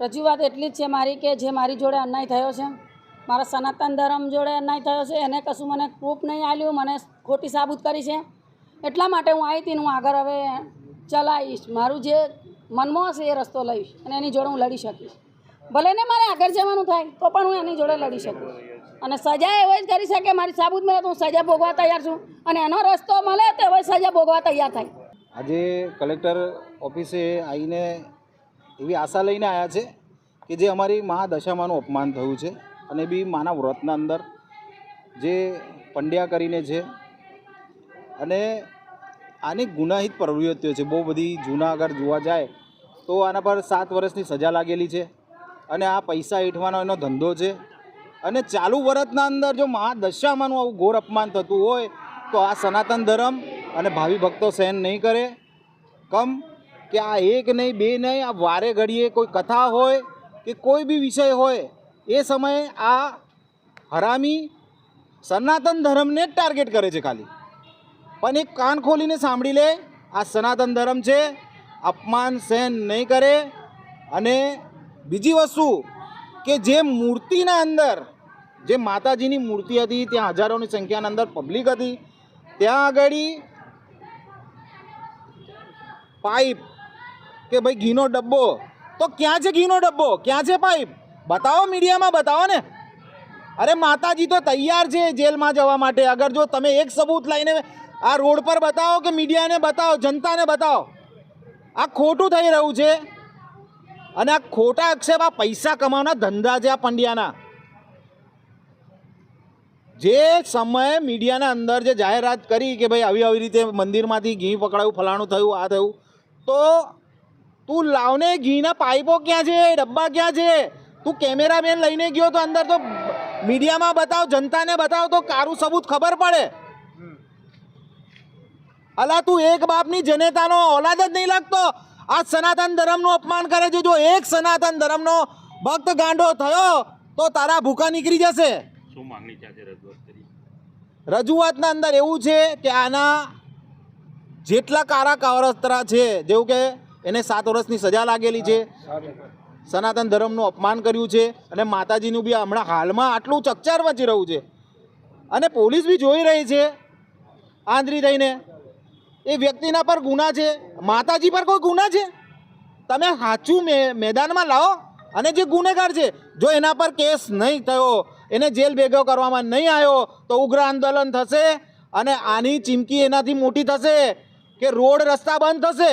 રજૂઆત એટલી જ છે મારી કે જે મારી જોડે અન્યાય થયો છે, મારા સનાતન ધર્મ જોડે અન્યાય થયો છે, એને કશું મને પ્રૂફ નહીં આપ્યું, મને ખોટી સાબુત કરી છે. એટલા માટે હું આવી હતી હું આગળ હવે ચલાવીશ. મારું જે મનમાં હશે એ રસ્તો લઈશ અને એની જોડે હું લડી શકીશ. ભલે ને મારે આગળ જવાનું થાય, તો પણ હું એની જોડે લડી શકું. અને સજા એવો જ કરી શકે, મારી સાબુત મળે તો હું સજા ભોગવા તૈયાર છું. અને એનો રસ્તો મળે તો હવે સજા ભોગવા તૈયાર થાય. આજે કલેક્ટર ઓફિસે આવીને એવી આશા લઈને આવ્યા છે કે જે અમારી મહાદશામાંનું અપમાન થયું છે અને બી માના વ્રતના અંદર જે પંડ્યા કરીને છે અને આની ગુનાહિત પ્રવૃત્તિઓ છે, બહુ બધી જૂના અગર જોવા જાય તો આના પર સાત વર્ષની સજા લાગેલી છે અને આ પૈસા હેઠવાનો એનો ધંધો છે અને ચાલુ વર્ષના અંદર જો મહાદશામાંનું આવું ઘોર અપમાન થતું હોય તો આ સનાતન ધર્મ અને ભાવિ ભક્તો સહન નહીં કરે. કમ કે આ એક નહીં, બે નહીં, આ વારે ઘડીએ કોઈ કથા હોય કે કોઈ બી વિષય હોય, એ સમયે આ હરામી સનાતન ધર્મને જ ટાર્ગેટ કરે છે ખાલી. પણ એક કાન ખોલીને સાંભળી લે, આ સનાતન ધર્મ છે, અપમાન સહન નહીં કરે. અને બીજી વસ્તુ કે જે મૂર્તિના અંદર, જે માતાજીની મૂર્તિ હતી, ત્યાં હજારોની સંખ્યાના અંદર પબ્લિક હતી. ત્યાં આગળ પાઇપ કે ભાઈ ઘીનો ડબ્બો. તો ક્યાં છે ઘીનો ડબ્બો? ક્યાં છે પાઇપ? બતાવો મીડિયામાં, બતાવો ને. અરે માતાજી તો તૈયાર છે જેલમાં જવા માટે. અગર જો તમે એક સબૂત લઈને આ રોડ પર બતાવો કે મીડિયાને બતાવો, જનતાને બતાવો. આ ખોટું થઈ રહ્યું છે. અને આ ખોટા આક્ષેપ આ પૈસા કમાવાના ધંધા છે આ પંડ્યાના. જે સમયે મીડિયાના અંદર જે જાહેરાત કરી કે ભાઈ આવી આવી રીતે મંદિરમાંથી ઘી પકડાયું, ફલાણું થયું, આ થયું, તો તું લાવને ઘીના પાઇપો ક્યાં છે? ડબ્બા ક્યાં છે? તું કેમેરામેન લઈને ગયો તો અંદર તો મીડિયામાં બતાવ જનતાને બતાવ તો કારું સબૂત ખબર પડે. અલા તું એક બાપની જનેતાનો ઓલાદ જ નહીં લાગતો? આ સનાતન ધર્મનું અપમાન કરે છે. જો એક સનાતન ધર્મનો ભક્ત ગાંડો થયો તો તારા ભૂખા નીકળી જશે. શું માંગણી રજૂઆત કરી? રજૂઆતના અંદર એવું છે કે આના જેટલા કારા કાવરસ્તરા છે જેવું કે એને સાત વર્ષની સજા લાગેલી છે. સનાતન ધર્મનું અપમાન કર્યું છે અને માતાજીનું બી હમણાં હાલમાં આટલું ચકચાર વચી રહ્યું છે. અને પોલીસ બી જોઈ રહી છે આંધળી થઈને. એ વ્યક્તિના પર ગુના છે, માતાજી પર કોઈ ગુના છે? તમે સાચું મે, મેદાનમાં લાવો અને જે ગુનેગાર છે, જો એના પર કેસ નહીં થયો, એને જેલ ભેગો કરવામાં નહીં આવ્યો, તો ઉગ્ર આંદોલન થશે અને આની ચીમકી એનાથી મોટી થશે કે રોડ રસ્તા બંધ થશે.